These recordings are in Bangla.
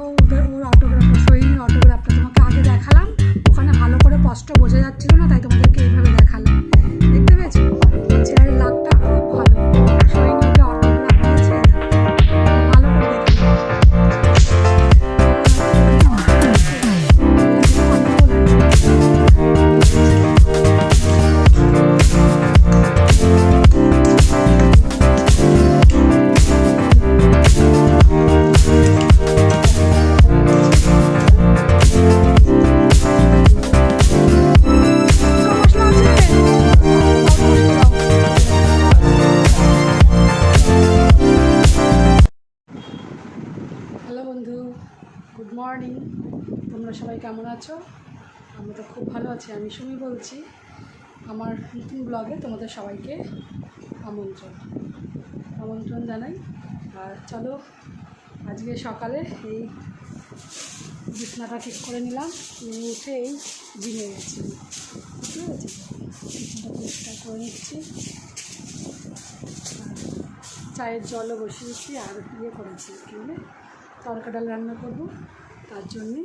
দেখো ওদের ওর অটোগ্রাফ সই অটোগ্রাফটা তোমাকে আগে দেখালাম। ওখানে ভালো করে স্পষ্ট বোঝা যাচ্ছিল না, তাই তোমাদেরকে এইভাবে তোমরা সবাই কেমন আছো? আমরা তো খুব ভালো আছি। আমি সুমি বলছি, আমার নতুন ব্লগে তোমাদের সবাইকে আমন্ত্রণ। আমন্ত্রণ জানাই। আর চলো, আজকে সকালে এই বিছনাটা ঠিক করে নিলাম। উঠে এই জিমে গেছি। ঠিক আছে বিছনাটা পরিষ্কার করে নিচ্ছি। চায়ের জলও বসিয়েছি আর ইয়ে করেছি। কী বলে? তরকা ডাল রান্না করব। তার জন্যে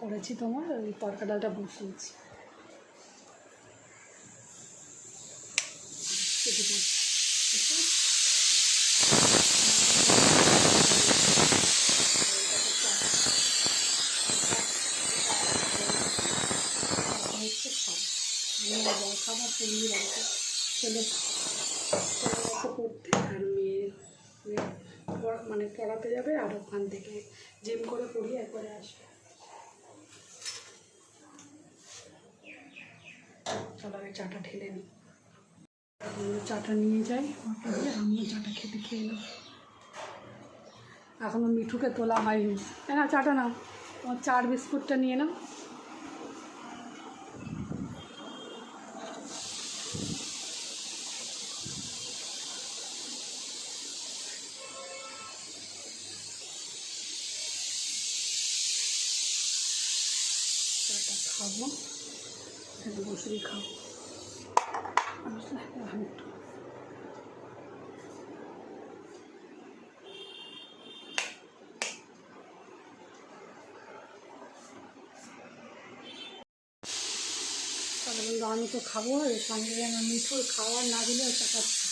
করেছি তোমার, ওই তরকা ডালটা বসিয়েছি। পড়তে আর মেয়ে মানে পড়াতে যাবে আর ওখান থেকে জিম করে পড়িয়ে একবারে আসবে। চলো চাটা ঢেলে নিই চাটা নিয়ে যাই দিয়ে আমিও চাটা খেতে খেয়ে নেব। এখনও মিঠুকে তোলা হয়নি। না, চাটা নাও। তোমার চার বিস্কুটটা নিয়ে নাও। চাটা খাব। বসেই খাব বুঝলে এখন একটু তাহলে বলল আমি তো খাব, এর সঙ্গে যেন মিঠুর খাওয়ার না দিলেও চাপাচ্ছে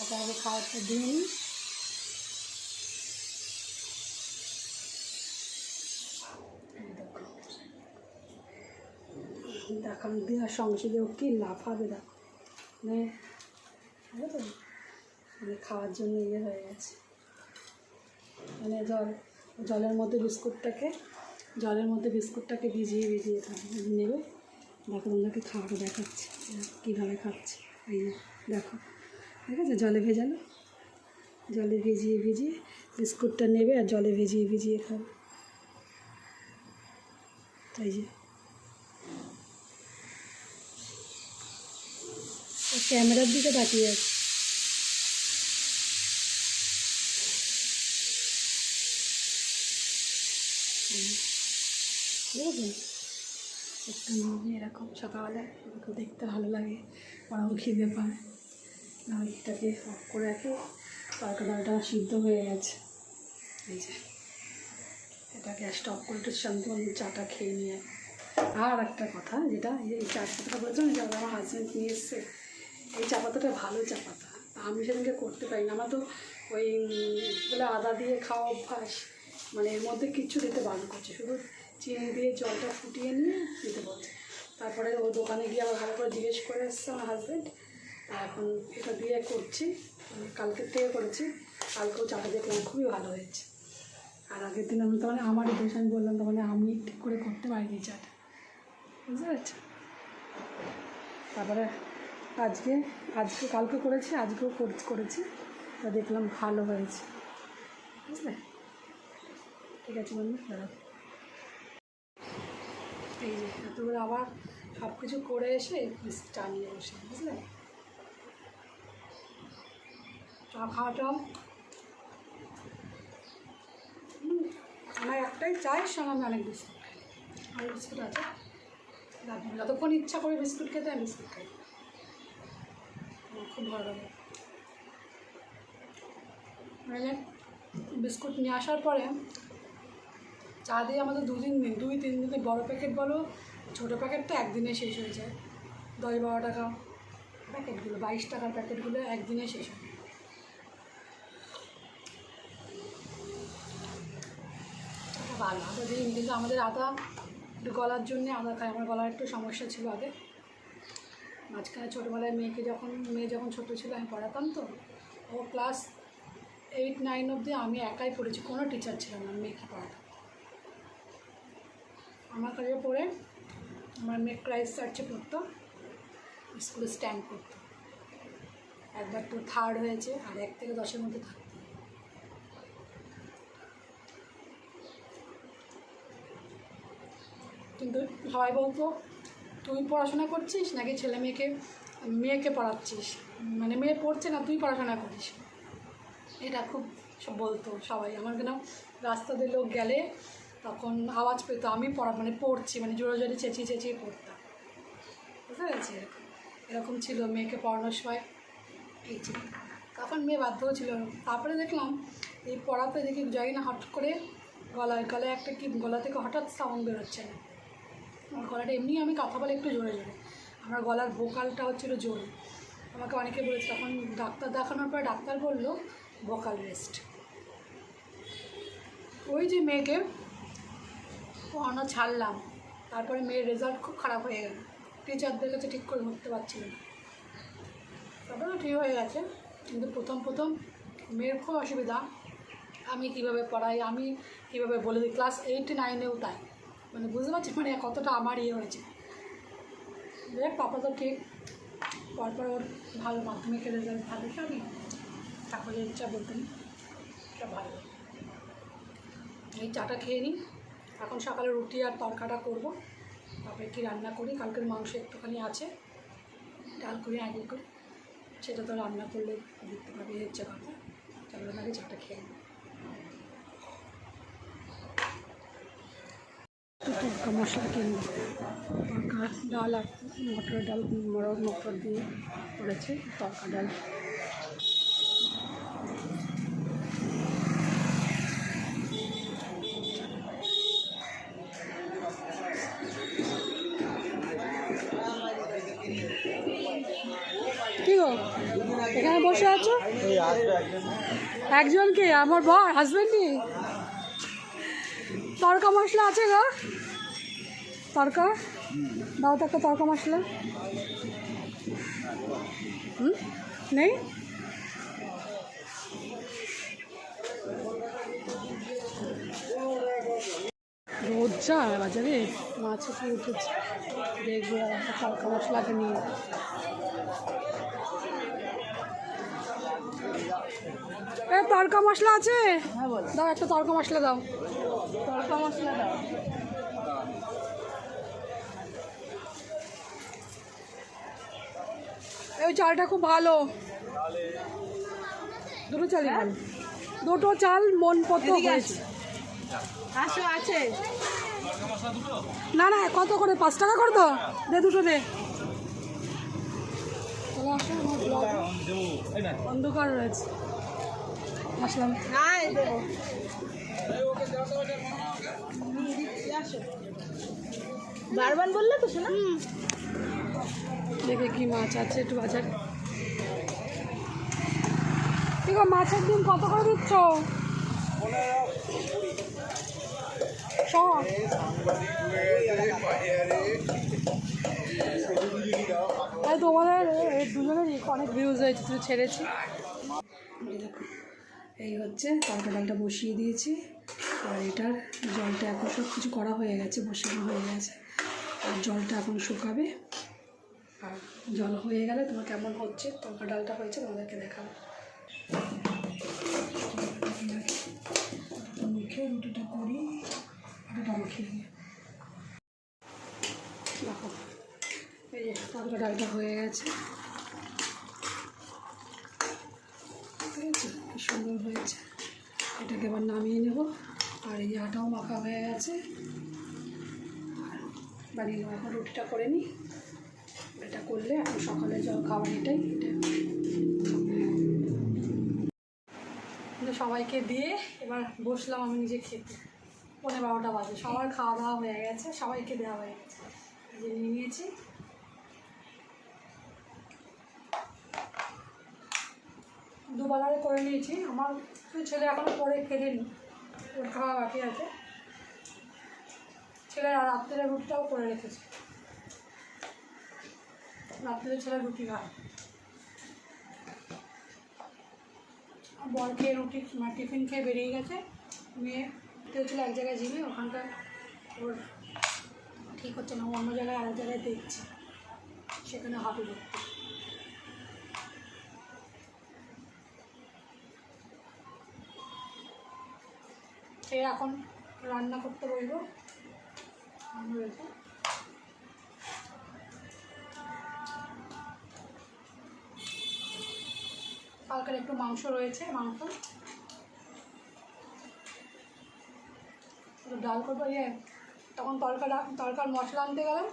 ওকে আগে খাওয়ারটা দিয়ে নিই। দেখান দেওয়ার সঙ্গে সঙ্গে ও কী লাফাবে দেখো। মানে তো? মানে খাওয়ার জন্য ইয়ে হয়ে গেছে। মানে জল, জলের মধ্যে বিস্কুটটাকে, জলের মধ্যে বিস্কুটটাকে ভিজিয়ে ভিজিয়ে নেবে। দেখো খাওয়াটা দেখাচ্ছে, কীভাবে খাচ্ছে। এই দেখো, ঠিক আছে? জলে ভেজালো জলে ভিজিয়ে ভিজিয়ে বিস্কুটটা নেবে আর জলে ভিজিয়ে ভিজিয়ে খাবে। তাই যে। ক্যামেরার দিকে তাকিয়ে আছে? ঠিক আছে একটু নিয়ে এরকম সকালবেলা এরকম দেখতে ভালো লাগে, ওরাও খিদে পায়। আমি এটাকে অফ করে রাখি তরকা ডালটা সিদ্ধ হয়ে গেছে। এই যে, এটা গ্যাসটা অফ করে একটু শান্ত চাটা খেয়ে নিয়ে। আর একটা কথা, যেটা এই চা পাতাটা বলছিলাম যে আমার হাজব্যান্ড নিয়ে এসছে, এই চা পাতাটা ভালো চা পাতা। আমি সেদিনকে করতে পারি না, আমার তো ওই বলে আদা দিয়ে খাওয়া অভ্যাস মানে এর মধ্যে কিচ্ছু দিতে বারণ করছে। শুধু চিনি দিয়ে জলটা ফুটিয়ে নিয়ে দিতে বলছে। তারপরে ও দোকানে গিয়ে আবার ভালো করে জিজ্ঞেস করে এসছে আমার হাজব্যান্ড এখন এটা দিয়ে করছি। কালকের থেকে করেছি। কালকেও চাটা দেখলাম খুবই ভালো হয়েছে। আর আগের দিন আমি তো মানে আমারই দোষ আমি বললাম তো মানে আমি ঠিক করে করতে পারিনি চাটা। বুঝতে পারছ? তারপরে আজকে আজকে কালকে করেছি, আজকেও কর- করেছি। তা দেখলাম ভালো হয়েছে। বুঝলে? ঠিক আছে বন্ধু দাঁড়াও এই যে, এতগুলো আবার সব কিছু করে এসে চা নিয়ে বসে, বুঝলে? চা খাওয়াটাও আমার একটাই চায়ের সঙ্গে আমি অনেক বিস্কুট খাই। আর বিস্কুট আছে? যত- যতক্ষণ ইচ্ছা করে বিস্কুট খেতে আমি বিস্কুট খাই। খুব ভালো লাগে। বিস্কুট নিয়ে আসার পরে চা দিয়ে আমাদের দুদিন দিন দুই তিন দিনে বড়ো প্যাকেট বলো, ছোটো প্যাকেট তো একদিনে শেষ হয়ে যায়। দশ বারো টাকা প্যাকেটগুলো বাইশ টাকার প্যাকেটগুলো একদিনে শেষ হয়। ভালো আদা কিন্তু আমাদের আদা একটু গলার জন্যে আদা খাই, আমার গলার একটু সমস্যা ছিল আগে। মাঝখানে ছোটোবেলায় মেয়েকে যখন, মেয়ে যখন ছোটো ছিল, আমি পড়াতাম তো, ও ক্লাস এইট নাইন অবধি আমি একাই পড়েছি, কোনো টিচার ছিল না, মেয়েকে পড়াতাম। আমার কাছে পড়ে আমার মেয়ে ক্রাইস্ট চার্চে পড়তো, স্কুলে স্ট্যান্ড করতো। একবার তো থার্ড হয়েছে, আর এক থেকে দশের মধ্যে থাকতো। কিন্তু সবাই বলতো, তুই পড়াশোনা করছিস নাকি ছেলে মেয়েকে মেয়েকে পড়াচ্ছিস? মানে মেয়ে পড়ছে না, তুই পড়াশোনা করিস। এটা খুব বলতো সবাই। আমার কেন রাস্তা দিয়ে লোক গেলে তখন আওয়াজ পেতো, আমি পড়া মানে পড়ছি মানে জোরে জোরে চেঁচিয়ে চেঁচিয়ে পড়তাম। বুঝতে পেরেছি এরকম এরকম ছিল মেয়েকে পড়ানোর সময়। এই ছিল তখন মেয়ে বাধ্যও ছিল তারপরে দেখলাম, এই পড়াতে দেখি যাই না হঠাৎ করে গলায় গলায় একটা কি গলা থেকে হঠাৎ সাউন্ড বেরোচ্ছে না। আমার গলাটা এমনি আমি কথা বলে একটু জোরে জোরে। আমার গলার ভোকালটা হচ্ছিল জোরে। আমাকে অনেকে বলেছে, তখন ডাক্তার দেখানোর পরে ডাক্তার বলল ভোকাল রেস্ট ওই যে মেয়েকে পড়ানো ছাড়লাম। তারপরে মেয়ের রেজাল্ট খুব খারাপ হয়ে গেল। টিচারদের কাছে ঠিক করে ধরতে পারছিল না। তারপরে ঠিক হয়ে গেছে। কিন্তু প্রথম প্রথম মেয়ের খুব অসুবিধা। আমি কীভাবে পড়াই, আমি কীভাবে বলে দিই? ক্লাস এইট নাইনেও তাই। মানে বুঝতে পারছি? মানে কতটা আমার ইয়ে হয়েছে। দেখ, পাপা তো ঠিক। পরপর ওর ভালো মাধ্যমিকের রেজাল্ট ভালো, সবই। তারপরে ইচ্ছা বলতেন এটা ভালো। এই চাটা খেয়ে নিই এখন সকালে রুটি আর তরকাটা করব। তারপরে কি রান্না করি। কালকের মাংস একটুখানি আছে। ডাল করি, আগে করি সেটা তো রান্না করলে দেখতে পাবে হচ্ছে কথা। চলো আগে চাটা খেয়ে তরকা মশলা কিনবো তরকা, ডাল আর মটর ডাল, মটর দিয়ে করেছে। তরকা ডাল কি গো এখানে বসে আছো একজনকে? আমার বর? হাজবেন্ডই তরকা মশলা আছে গো। তরকা? দাও তো একটা তরকা মশলা। হুম? নেই? রোদ যা বাজারে মাছ উঠেছে। দেখব তরকা মশলাকে নিয়ে। এ তরকা মশলা আছে? হ্যাঁ বল। দাও একটা তরকা মশলা দাও। তড়কা মশলা দাও। এই চালটা খুব ভালো। দুটো চালই ভালো। দুটো চাল মন পত্র এদিকে হয়েছে। আসো। আছে। না না কত করে? পাঁচ টাকা করে তো? দে দুটো দে। চলে অন্ধকার রয়েছে। আসলাম। বারবার বললে তো শোনা। দেখে কি মাছ আছে, একটু বাজার। ঠিক মাছের ডিম কত করে দিচ্ছ? তোমাদের দুজনেরই অনেক ভিউজ হয়েছে তুমি ছেড়েছি। এই হচ্ছে তরকা ডালটা বসিয়ে দিয়েছি। আর এটার জলটা এখন সব কিছু করা হয়ে গেছে, বসানো হয়ে গেছে। আর জলটা এখন শুকাবে। আর জল হয়ে গেলে তোমার কেমন হচ্ছে তরকা ডালটা হয়েছে, তোমাদেরকে দেখাবো। মুখে রুটিটা করি মুখে নিয়ে দেখো, এই তরকা ডালটা হয়ে গেছে। ঠিক আছে কি সুন্দর হয়েছে। এটাকে এবার নামিয়ে নেব। আর এই আটাও মাখা হয়ে গেছে। আর বানিয়ে নেব এখন রুটিটা করে নিই। এটা করলে এখন সকালে জল খাবার এটাই এটা সবাইকে দিয়ে এবার বসলাম আমি নিজে খেতে। পনেরো বারোটা বাজে। সবার খাওয়া দাওয়া হয়ে গেছে। সবাইকে দেওয়া হয়ে গেছে। নিয়ে নিয়েছি। দুবেলারে করে নিয়েছি। আমার ছেলে এখনও পরে খেলেনি। ওর খাওয়া বাকি আছে। ছেলের আর রাত্রে রুটিটাও করে রেখেছে। রাত্রে ছেলে রুটি খায়। বল খেয়ে রুটি মানে টিফিন খেয়ে বেরিয়ে গেছে। মেয়ে কেউ ছিল এক জায়গায় জিমে, ওখানকার ওর ঠিক হচ্ছে না অন্য জায়গায় আরেক জায়গায় দেখছে। সেখানে হবে দেখতে খেয়ে এখন রান্না করতে বলব কালকের একটু মাংস রয়েছে, মাংস। ডাল করব ইয়ে তখন তরকার তরকার মশলা আনতে গেলাম।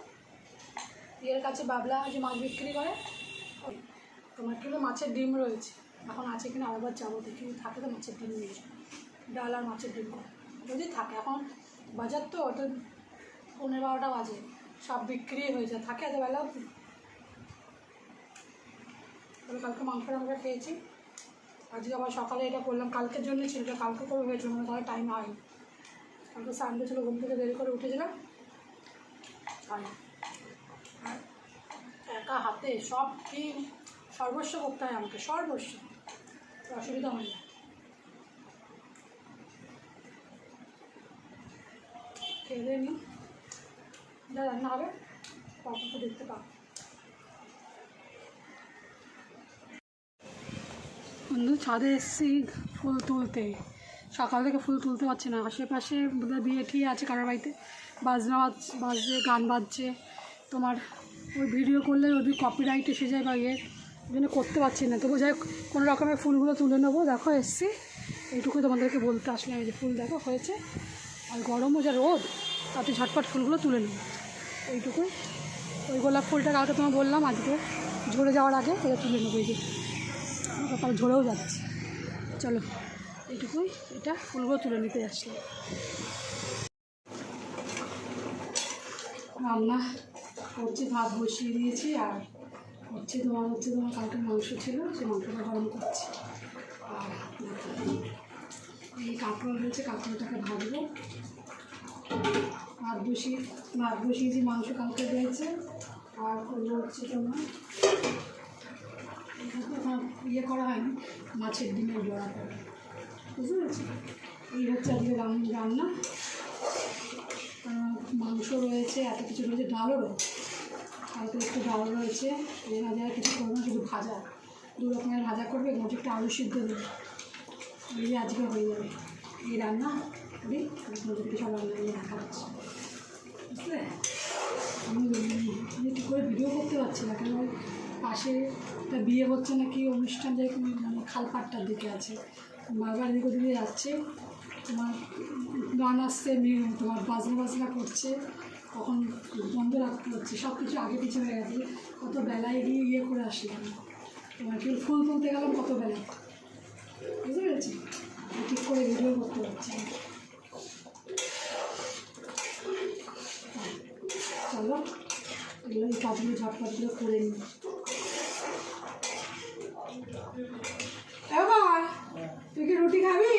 ইয়ের কাছে বাবলা যে মাছ বিক্রি করে। তোমার কিলো মাছের ডিম রয়েছে। এখন আছে কিনা আরেকবার যাব, দেখি। থাকে তো মাছের ডিম নিয়ে। ডাল আর মাছের ডিম। যদি থাকে, এখন বাজার তো, ওটা পনেরো বারোটা বাজে, সব বিক্রি হয়ে যায়। থাকে এত বেলা তবে কালকে মাংস আমরা খেয়েছি। আজকে আবার সকালে এটা করলাম, কালকের জন্য ছিল, এটা কালকে করে হয়েছিল মানে তাহলে টাইম হয়নি। কালকে সানডে ছিল ঘুম থেকে দেরি করে উঠেছিলাম। আর একা হাতে সব কি সর্বস্ব করতে হয় আমাকে? সর্বস্ব। অসুবিধা হয় না। তখন তো দেখতে বন্ধু, ছাদে এসেছি ফুল তুলতে। সকাল থেকে ফুল তুলতে পারছি না। আশেপাশে বিয়ে ঠিয়ে আছে কারোর বাড়িতে। বাজনা বাজ, বাজছে, গান বাজছে। তোমার ওই ভিডিও করলে যদি কপিরাইট এসে যায় বা ইয়ে ওই জন্য করতে পারছি না। তবু যাই কোনো রকমের ফুলগুলো তুলে নেব। দেখো, এসছি। এইটুকুই তোমাদেরকে বলতে আসলাম। এই যে ফুল দেখো, হয়েছে। আর গরমও যা রোদ, তাতে ঝটপট ফুলগুলো তুলে নেব। এইটুকুই ওই গোলাপ ফুলটা কালকে তোমার বললাম আজকে। ঝরে যাওয়ার আগে এটা তুলে নেব এই যে। সকাল ঝরেও যাচ্ছে। চলো এইটুকুই এটা ফুলগুলো তুলে নিতে আসলাম। রান্না করছি ভাত বসিয়ে দিয়েছি আর হচ্ছে তোমার হচ্ছে তোমার কালকে মাংস ছিল সেই মাংসটা গরম করছি। আর এই কাঁকড় রয়েছে কাঁকড়টাকে ভাজবো। বসিয়ে ভাত বসিয়েছি মাংস কালকে রয়েছে আর করব হচ্ছে তোমার এখন ইয়ে করা হয়নি, মাছের ডিমের জোড়া করে। বুঝতে পেরেছি? এই হচ্ছে আজকে রান্না। মাংস রয়েছে, এত কিছু রয়েছে, ডালও রয়েছে। কালকে একটু ডাল রয়েছে এই ভাজা আর কিছু করব না, শুধু ভাজা। দু রকমের ভাজা করবে এবং একটা আলু সিদ্ধ দেবে। এই যে আজকে হয়ে যাবে। এই রান্না করি সব রান্না নিয়ে দেখা হচ্ছে বুঝলে? আমি ঠিক করে ভিডিও করতে পারছি না, কেন পাশে একটা বিয়ে হচ্ছে নাকি অনুষ্ঠান যাই মানে খালপাটটার দিকে আছে। বারবার এদিক ওদিকে যাচ্ছে, তোমার গান আসছে তোমার বাজনা বাজনা করছে তখন বন্ধ রাখতে হচ্ছে সব কিছু আগে পিছু হয়ে গেছে, কত বেলায় গিয়ে ইয়ে করে আসলাম। তোমার কেউ ফুল তুলতে গেলাম কত বেলায়? বুঝতে পেরেছি? ঠিক করে ভিডিও করতে পারছি চলো এগুলো এই কাজগুলো ঝটপটগুলো করে নিই। এবার তুই কি রুটি খাবি?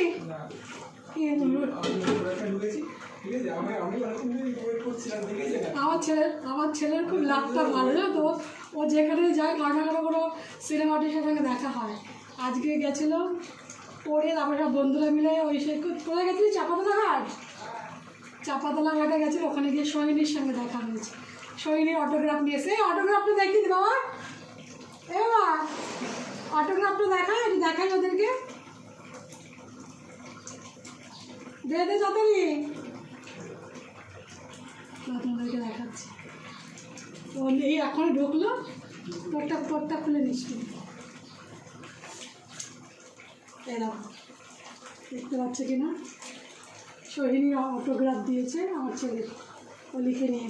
আমার ছেলের আমার ছেলের খুব লাভটা ভালো তো? ও যেখানে যায় কারও না কারও কোনো সিনেমা আর্টিস্টের সঙ্গে দেখা হয়। আজকে গেছিল পড়ে তারপরে সব বন্ধুরা মিলে ওই সে কোথায় গেছিলি? চাপাতলা ঘাট? চাপাতলা ঘাটে গেছিল ওখানে গিয়ে সোহিনীর সঙ্গে দেখা হয়েছে। সোহিনীর অটোগ্রাফ নিয়েছে। অটোগ্রাফটা দেখিয়ে দি বাবা। এ বাবা অটোগ্রাফটা দেখায় একটু দেখাই ওদেরকে। দে দে যতই তোমাদেরকে দেখাচ্ছি। ও এই এখনই ঢুকলো। তোরটা তোরটা খুলে নিচ্ছি এরকম দেখতে পাচ্ছে কি না সোহিনী অটোগ্রাফ দিয়েছে, আমার ছেলে ও লিখে নিয়ে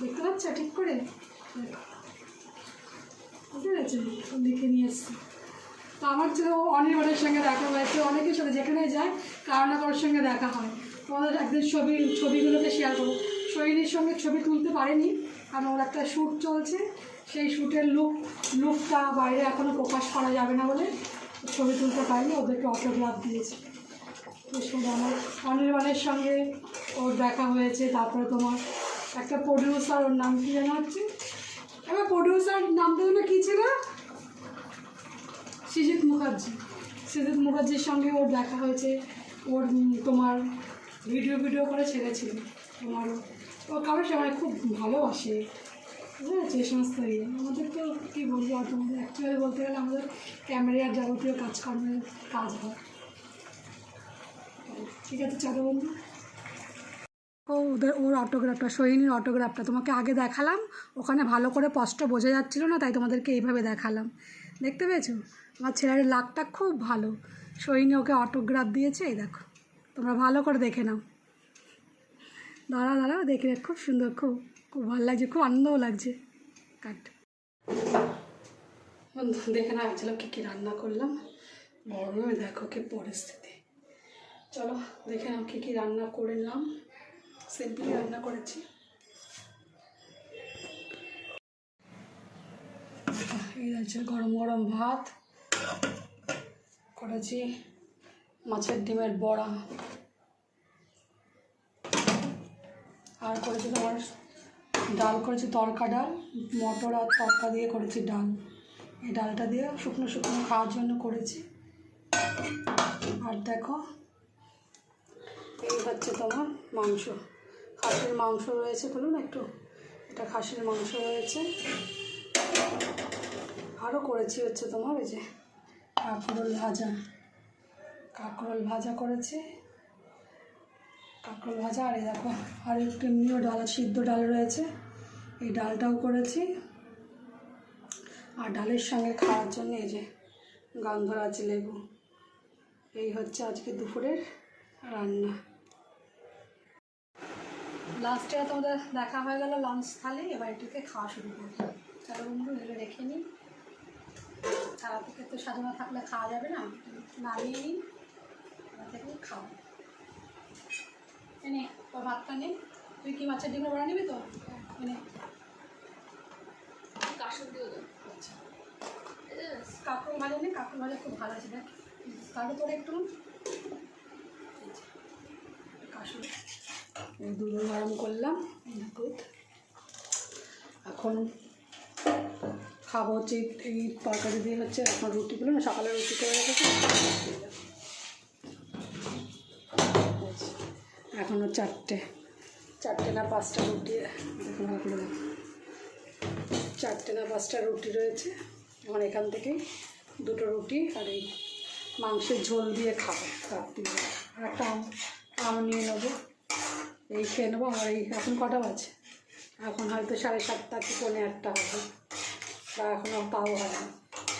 দেখতে পাচ্ছ? ঠিক করে। বুঝতে পেরেছি? ও লিখে নিয়ে এসছে তো আমার ছেলে ও অনির্বাণের সঙ্গে দেখা হয়েছে, অনেকের সাথে যেখানে যায়, কারও না কারোর সঙ্গে দেখা হয়। তোমাদের একদিন ছবি, ছবিগুলোকে শেয়ার করব। সোহিনীর সঙ্গে ছবি তুলতে পারিনি, কারণ ওর একটা শ্যুট চলছে। সেই শ্যুটের লুক লুকটা বাইরে এখনও প্রকাশ করা যাবে না বলে ছবি তুলতে পারিনি, ওদেরকে অটোগ্রাফ দিয়েছি। তো অনির্বাণের সঙ্গে ওর দেখা হয়েছে, তারপরে তোমার একটা প্রডিউসার ওর নাম কি জানা হচ্ছে? এবার প্রডিউসার নামটা যেন কী ছিল? সৃজিৎ মুখার্জি। সৃজিৎ মুখার্জির সঙ্গে ওর দেখা হয়েছে। ওর তোমার ভিডিও ভিডিও করে ছেড়েছিল। তোমার ও কারোর সবাই খুব ভালোবাসে। বুঝেছি এই সমস্ত ইয়ে। আমাদের তো কী বলব, আর তোমাদের অ্যাকচুয়ালি বলতে গেলে আমাদের ক্যামেরার যাবতীয় কাজকর্মের কাজ হয়। ঠিক আছে, চলো বন্ধু। ও, ওদের, ওর অটোগ্রাফটা সোহিনীর অটোগ্রাফটা তোমাকে আগে দেখালাম। ওখানে ভালো করে স্পষ্ট বোঝা যাচ্ছিল না, তাই তোমাদেরকে এইভাবে দেখালাম। দেখতে পেয়েছ? আমার ছেলের লাকটা খুব ভালো। সোহিনী ওকে অটোগ্রাফ দিয়েছে, এই দেখো। তোমরা ভালো করে দেখে নাও। দাঁড়া দাঁড়াও দেখে খুব সুন্দর, খুব খুব ভালো লাগছে, খুব আনন্দও লাগছে। কাট। দেখে না চলো কী কী রান্না করলাম। গরমে দেখো, কি পরিস্থিতি। চলো, দেখে নাও কী কী রান্না করলাম সিম্পলি রান্না করেছি। এই আছে গরম গরম ভাত। করেছি মাছের ডিমের বড়া। আর করেছি তোমার ডাল, করেছি তরকা ডাল, মটর আর তরকা দিয়ে করেছি ডাল। এই ডালটা দিয়ে শুকনো শুকনো খাওয়ার জন্য করেছি। আর দেখো হচ্ছে তোমার মাংস। খাসির মাংস রয়েছে বলুন একটু। এটা খাসির মাংস রয়েছে। আরও করেছি হচ্ছে তোমার এই যে কাঁকরোল ভাজা। কাঁকরোল ভাজা করেছি। কাঁকরোল ভাজা, আর এই দেখো, আর একটু এমনিও ডাল, সিদ্ধ ডাল রয়েছে। এই ডালটাও করেছি। আর ডালের সঙ্গে খাওয়ার জন্য এই যে গন্ধরাজ লেবু। এই হচ্ছে আজকে দুপুরের রান্না। লাস্টে তোমাদের দেখা হয়ে গেল লাঞ্চ থালি এবার এটুকে খাওয়া শুরু করব। চলো বন্ধু এগুলো রেখে নিই। তারা থেকে তো সাজানো থাকলে খাওয়া যাবে না নামিয়ে নিই। এবার থেকে খাও এনে তোর ভাতটা নে। তুই কি মাছের ডিমের বড়া নিবি তো? এনে কাশুর দিয়ে আচ্ছা। কাকুর ভাজা নেই কাকুর ভাজা খুব ভালো আছে দেখ। তাহলে তোর একটু। কাশুর দুধ গরম করলাম দুধ। এখন খাব হচ্ছে এই- তরকারি দিয়ে হচ্ছে এখন রুটিগুলো, না সকালে রুটি করে রেখেছি। এখনও চারটে চারটে না পাঁচটা রুটি চারটে না পাঁচটা রুটি রয়েছে, এখন এখান থেকেই দুটো রুটি আর এই মাংসের ঝোল দিয়ে খাব রাত্রিবেলা। আর একটা আম নিয়ে নেব। এই খেয়ে নেব, আমার এই এখন কটা বাজে? এখন হয়তো সাড়ে সাতটা কি পৌনে আটটা হবে। বা এখনও তাও হয় না।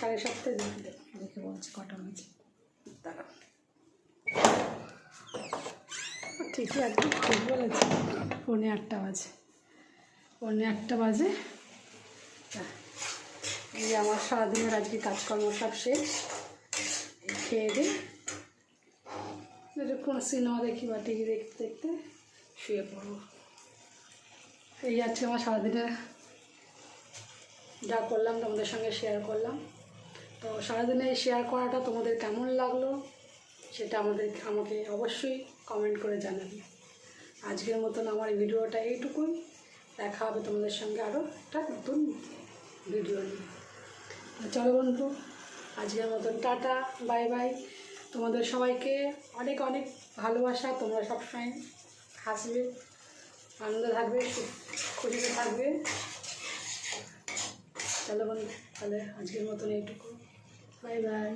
সাড়ে সাতটায় দেখে দেবো। দেখে বলছি কটা বাজে। ঠিকই একদম ঠিক বলেছি। পৌনে আটটা বাজে। পৌনে আটটা বাজে। এই আমার সারাদিনের আজকে কাজকর্ম সব শেষ। খেয়ে যদি কোনো সিনেমা দেখি বা টিভি দেখতে দেখতে। শুয়ে পড়ব এই আজকে আমার সারাদিনে যা করলাম, তোমাদের সঙ্গে শেয়ার করলাম। তো সারাদিনে শেয়ার করাটা তোমাদের কেমন লাগল সেটা আমাদের, আমাকে অবশ্যই কমেন্ট করে জানাবে। আজকের মতন আমার ভিডিওটা এইটুকুই। দেখা হবে তোমাদের সঙ্গে আরও একটা নতুন ভিডিও নিয়ে। চলো বন্ধু, আজকের মতন টাটা বাই বাই তোমাদের সবাইকে অনেক অনেক ভালোবাসা, তোমরা সবসময় হাসবে আনন্দ থাকবে খুশিতে থাকবে। তাহলে তাহলে আজকের মতন এইটুকু। Bye bye.